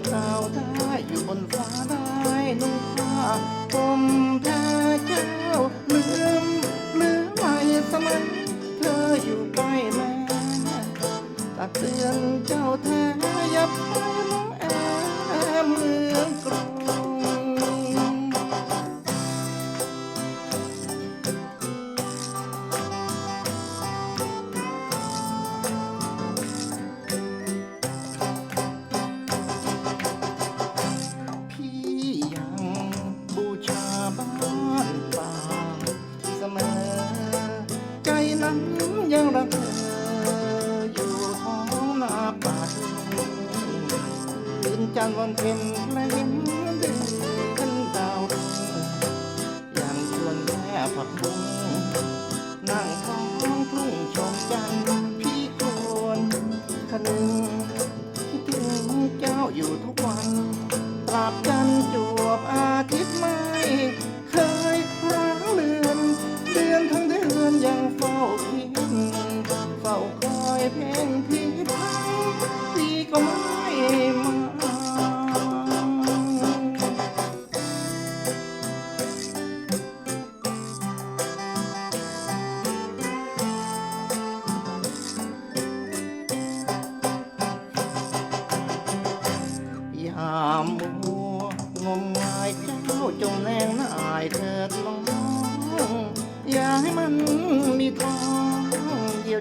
สักดาวได้อยู่บนฟ้าได้นุ่งผ้าผมแพ้เจ้าลืมลืมไม่สมัยเธออยู่ใกล้แม่ตักเตือนเจ้าแท้ยับไปน้องแอมเมืองกรุันยังรักเธออยู่ท้องนาป่าทุ่นจันทร์วันเพ็ญและเห็นเดือนดาวรุ่งยังชวนแม่ผักบุ้งนั่งท้องทุ่งชมจันทร์พี่ควรคนึงคิดถึงเจ้าอยู่ทุกวันตราบจันทร์จวบอาทิตย์ม่เเฝ้าคิดเฝ้าคอยเพ่งพิทังปีก็ไม่มาอย่ามัวงมงายเจ้าจงแนงนายเถิดน้องอย่าให้มัน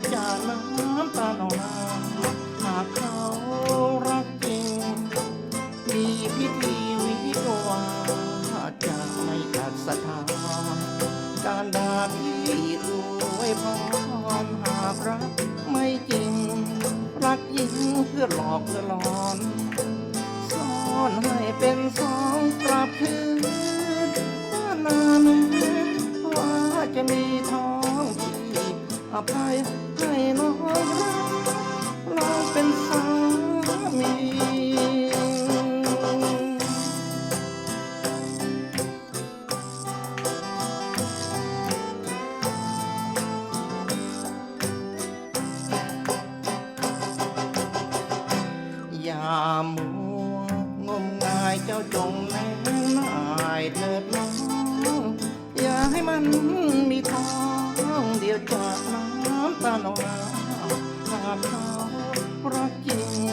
ดียวจานน้ำตาหนองหากเขารักจริง มีพิธีวิวาห์จะไม่ขัดศรัทธาการด่าพี่อวยพรหากรักไม่จริง รักยิงเพื่อหลอกเพื่อหลอนซ่อนให้เป็นสองกลับคืนว่านาแม้ว่าจะมีท้องที่อภัย ให้น้องรักลองเป็นสามีอย่ามัวงมงายเจ้าจงแนงนายเถิดน้องอย่าให้มันมีท้องเดียวจากน้ำ ตาหนองนาหากเขารักจริง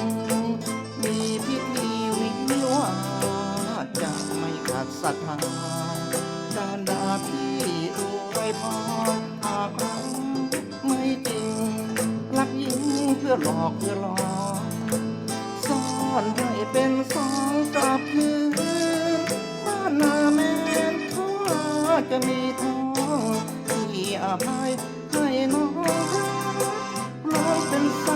มีพิธีวิวาห์จะไม่ขาดศรัทธาการด่าพี่อวยพรหากรักไม่จริง รักยิ่งเพื่อหลอกเพื่อหลอกซ่อนให้เป็นสองกลับคืนบ้านนาแม่นเขาว่าจะมีท้องที่อภัย ให้น้องรักเป็นสา